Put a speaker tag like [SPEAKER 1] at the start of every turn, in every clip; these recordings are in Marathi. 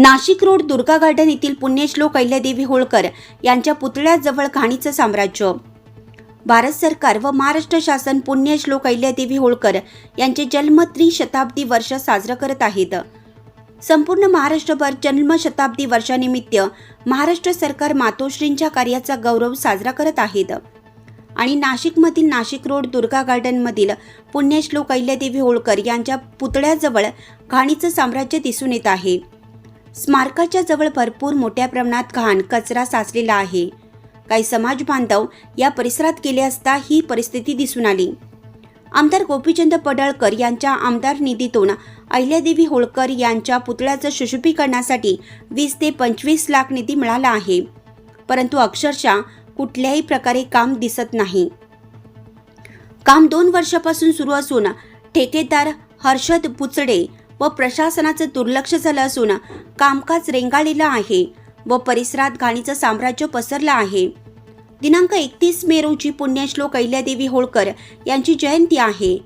[SPEAKER 1] नाशिक रोड दुर्गा गार्डन येथील पुण्यश्लोक अहिल्यादेवी होळकर यांच्या पुतळ्याजवळ घाणीचं साम्राज्य. भारत सरकार व महाराष्ट्र शासन पुण्यश्लोक अहिल्यादेवी होळकर यांचे जन्म त्रिशताब्दी वर्ष साजरं करत आहेत. संपूर्ण महाराष्ट्रभर जन्मशताब्दी वर्षानिमित्त महाराष्ट्र सरकार मातोश्रींच्या कार्याचा गौरव साजरा करत आहेत. आणि नाशिकमधील नाशिक रोड दुर्गा गार्डनमधील पुण्यश्लोक अहिल्यादेवी होळकर यांच्या पुतळ्याजवळ घाणीचं साम्राज्य दिसून येत आहे. स्मारकाच्या जवळ भरपूर मोठ्या प्रमाणात घाण कचरा साचलेला आहे. काही समाज बांधव या परिसरात गेले असता ही परिस्थिती दिसून आली. आमदार गोपीचंद पडळकर यांच्या आमदार निधीतून अहिल्यादेवी होळकर यांच्या पुतळ्याचं सुशोभीकरणासाठी वीस ते पंचवीस लाख निधी मिळाला आहे. परंतु अक्षरशः कुठल्याही प्रकारे काम दिसत नाही. काम दोन वर्षापासून सुरू असून ठेकेदार हर्षद पुचडे व प्रशासनाचं दुर्लक्ष झालं असून कामकाज रेंगाळलेलं आहे व परिसरात घाणीचं साम्राज्य पसरलं आहे. दिनांक एकतीस मे रोजी पुण्यश्लोक अहिल्यादेवी होळकर यांची जयंती आहे.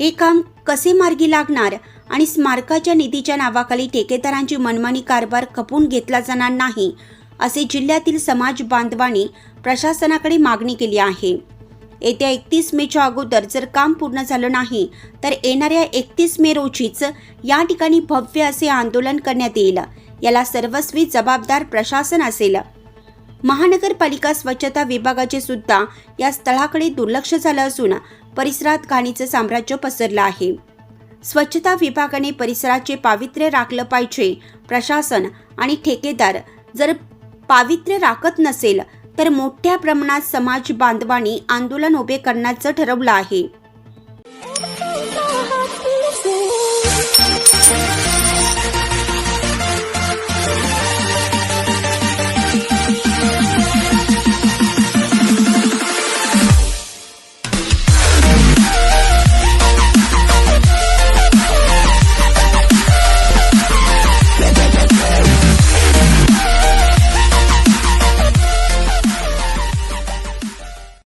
[SPEAKER 1] हे काम कसे मार्गी लागणार आणि स्मारकाच्या निधीच्या नावाखाली ठेकेदारांची मनमानी कारभार खपून घेतला जाणार नाही असे जिल्ह्यातील समाज बांधवांनी प्रशासनाकडे मागणी केली आहे. येत्या एकतीस मेच्या अगोदर जर काम पूर्ण झालं नाही तर येणाऱ्या एकतीस मे रोजीच या ठिकाणी भव्य असे आंदोलन करण्यात येईल. याला सर्वस्वी जबाबदार प्रशासन असेल. महानगरपालिका स्वच्छता विभागाचे सुद्धा या स्थळाकडे दुर्लक्ष झालं असून परिसरात घाणीचं साम्राज्य पसरलं आहे. स्वच्छता विभागाने परिसराचे पावित्र्य राखलं पाहिजे. प्रशासन आणि ठेकेदार जर पावित्र्य राखत नसेल तर मोठ्या प्रमाणात समाज बांधवांनी आंदोलन उभे करण्याचं ठरवलं आहे.